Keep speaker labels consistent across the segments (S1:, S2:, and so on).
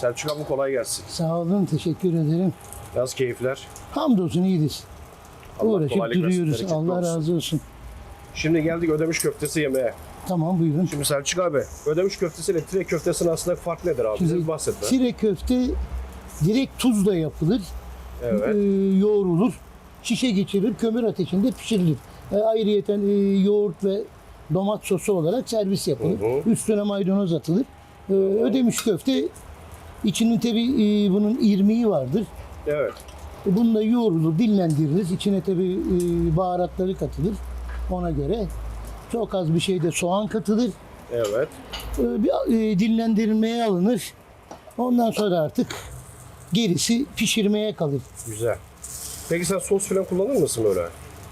S1: Selçuk abi kolay gelsin.
S2: Sağ olun, teşekkür ederim.
S1: Nasıl keyifler?
S2: Hamdolsun iyiyiz.
S1: Allah
S2: Uğraşıp
S1: kolaylık versin,
S2: duruyoruz.
S1: bereketli
S2: Allah
S1: olsun.
S2: razı olsun.
S1: Şimdi geldik ödemiş köftesi yemeye.
S2: Tamam buyurun.
S1: Şimdi Selçuk abi ödemiş köftesiyle tire köftesinin aslında fark nedir abi? Bize bir bahset be.
S2: Tire köfte direkt tuzla yapılır.
S1: Evet.
S2: Ee, yoğrulur. Şişe geçirilir. Kömür ateşinde pişirilir. Ee, ayrıyeten e, yoğurt ve domat sosu olarak servis yapılır.
S1: Hı hı.
S2: Üstüne maydanoz atılır. Ee, ödemiş köfte içinin tabi bunun irmiği vardır.
S1: Evet.
S2: Bununla yoğrulur, dinlendirilir. İçine tabi baharatları katılır ona göre. Çok az bir şeyde soğan katılır.
S1: Evet.
S2: Ee, bir e, dinlendirilmeye alınır. Ondan sonra artık gerisi pişirmeye kalır.
S1: Güzel. Peki sen sos falan kullanır mısın öyle?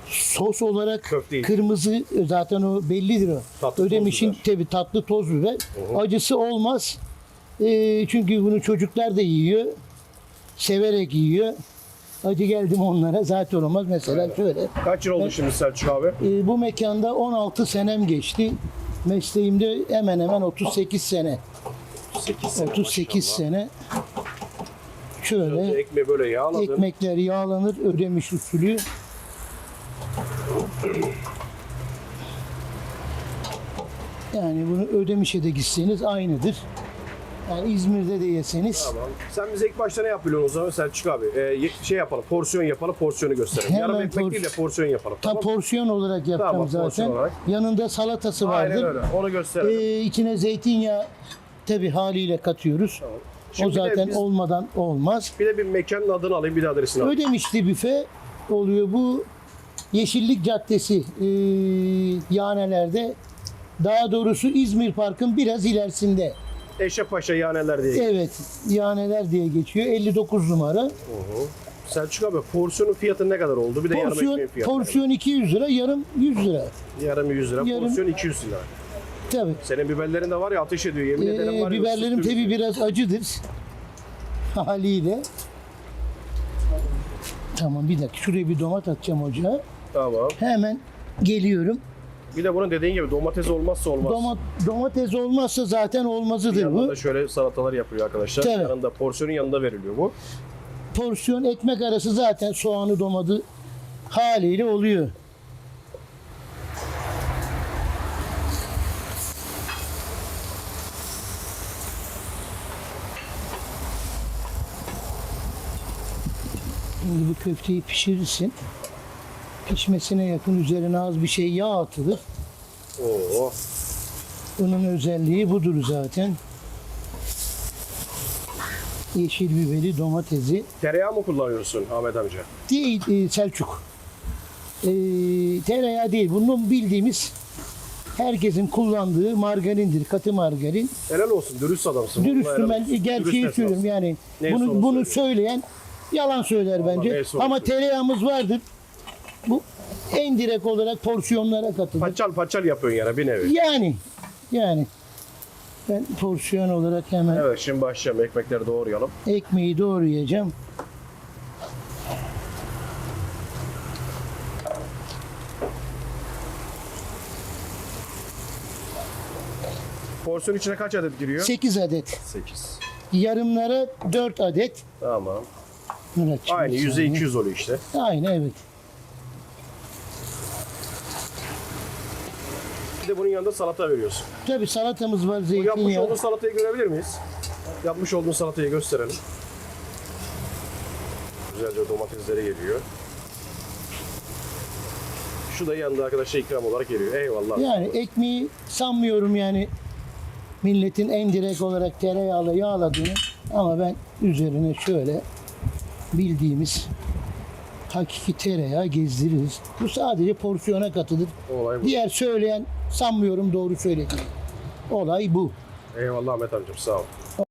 S2: Sos olarak
S1: Köfteyi.
S2: kırmızı zaten o bellidir o.
S1: Tatlı
S2: Ödemiş'in tabi tatlı toz biber.
S1: hı.
S2: Acısı olmaz. Ee, çünkü bunu çocuklar da yiyor. Severek yiyor. Acı geldim onlara zaten olmaz. Mesela şöyle.
S1: Kaç yıl oldu şimdi Selçuk abi?
S2: Ee, bu mekanda 16 senem geçti. Mesleğimde hemen hemen 38 sene.
S1: 8 sene
S2: 38
S1: maşallah.
S2: sene. Şöyle
S1: Ekmeği böyle yağladın.
S2: ekmekler yağlanır, ödemiş usulü. Yani bunu ödemişe de gitseniz aynıdır. Yani İzmir'de de yeseniz
S1: Tamam. Sen bize ilk başta ne yapıyorsun o zaman Selçuk abi? Ee, şey yapalım, porsiyon yapalım, porsiyonu gösterelim.
S2: Hemen
S1: Yarım ekmek
S2: pors-
S1: değil de porsiyon yapalım. Tamam.
S2: porsiyon olarak yapacağım
S1: Tamam, porsiyon
S2: zaten.
S1: olarak.
S2: Yanında salatası vardır.
S1: Aynen öyle. Onu gösterelim.
S2: Ee, içine zeytinyağı tabi haliyle katıyoruz.
S1: Tamam.
S2: O
S1: Şimdi bir de
S2: zaten
S1: biz-
S2: olmadan olmaz.
S1: Bir de bir mekanın adını alayım, bir de adresini alayım.
S2: Ödemişli büfe oluyor. Bu Yeşillik Caddesi e, Yanelerde daha doğrusu İzmir Park'ın biraz ilerisinde.
S1: Eşepaşa Yaneler diye.
S2: Evet, Yaneler diye geçiyor. 59 numara.
S1: Hı hı. Selçuk abi porsiyonun fiyatı ne kadar oldu? Bir de yarım
S2: Porsiyon,
S1: ekmeğin fiyatı.
S2: porsiyon 200 lira, yarım 100 lira.
S1: Yarım 100 lira,
S2: Yarım-
S1: porsiyon 200 lira.
S2: Tabii.
S1: Senin biberlerin de var ya ateş ediyor. Yemin ederim
S2: Ee,
S1: var ya.
S2: biberlerim
S1: bizi.
S2: biraz acıdır. Haliyle. Tamam bir dakika. Şuraya bir domat atacağım ocağa.
S1: Tamam.
S2: Hemen geliyorum.
S1: Bir de bunun dediğin gibi domates olmazsa olmaz.
S2: Domat, domates olmazsa zaten olmazıdır bu.
S1: da şöyle salatalar yapıyor arkadaşlar.
S2: Tabii.
S1: Yanında porsiyonun yanında veriliyor bu.
S2: porsiyon ekmek arası zaten soğanı domadı haliyle oluyor. Şimdi bu köfteyi pişirirsin. Pişmesine yakın üzerine az bir şey yağ atılır.
S1: Oo.
S2: Bunun özelliği budur zaten. Yeşil biberi, domatesi,
S1: Tereyağı mı kullanıyorsun Ahmet amca?
S2: değil e, Selçuk. E, tereyağı değil. Bunun bildiğimiz herkesin kullandığı margarindir. Katı margarin.
S1: Helal olsun, dürüst adamsın.
S2: Dürüstüm
S1: Vallahi
S2: ben gerçeği söylüyorum yani.
S1: Neyse
S2: bunu bunu söyleyen yalan söyler bence.
S1: neyse onu
S2: Ama tereyağımız vardır. Bu en direkt olarak porsiyonlara katılır.
S1: Paçal paçal yapıyorsun yara bir nevi.
S2: Yani yani ben porsiyon olarak hemen
S1: Evet şimdi başlayalım ekmekleri doğrayalım.
S2: ekmeği doğrayacağım.
S1: Porsiyon içine kaç adet giriyor?
S2: 8 adet.
S1: 8.
S2: Yarımlara 4 adet.
S1: Tamam.
S2: Muratçığım,
S1: Aynı
S2: bir
S1: yüzde
S2: saniye.
S1: 200 oluyor işte.
S2: Aynı evet.
S1: Bir de bunun yanında salata veriyorsun.
S2: Tabii salatamız var
S1: Bu yapmış
S2: zeytinyağı.
S1: olduğun salatayı görebilir miyiz? Yapmış olduğun salatayı gösterelim. Güzelce domatesleri geliyor. Şu da yanında arkadaşlar ikram olarak geliyor. Eyvallah.
S2: Yani ekmeği sanmıyorum yani milletin en direkt olarak tereyağla yağladığını ama ben üzerine şöyle bildiğimiz hakiki tereyağı gezdiririz. Bu sadece porsiyona katılır.
S1: Olay bu.
S2: Diğer söyleyen sanmıyorum doğru söylediğini. Olay bu.
S1: Eyvallah Ahmet amcam sağ ol.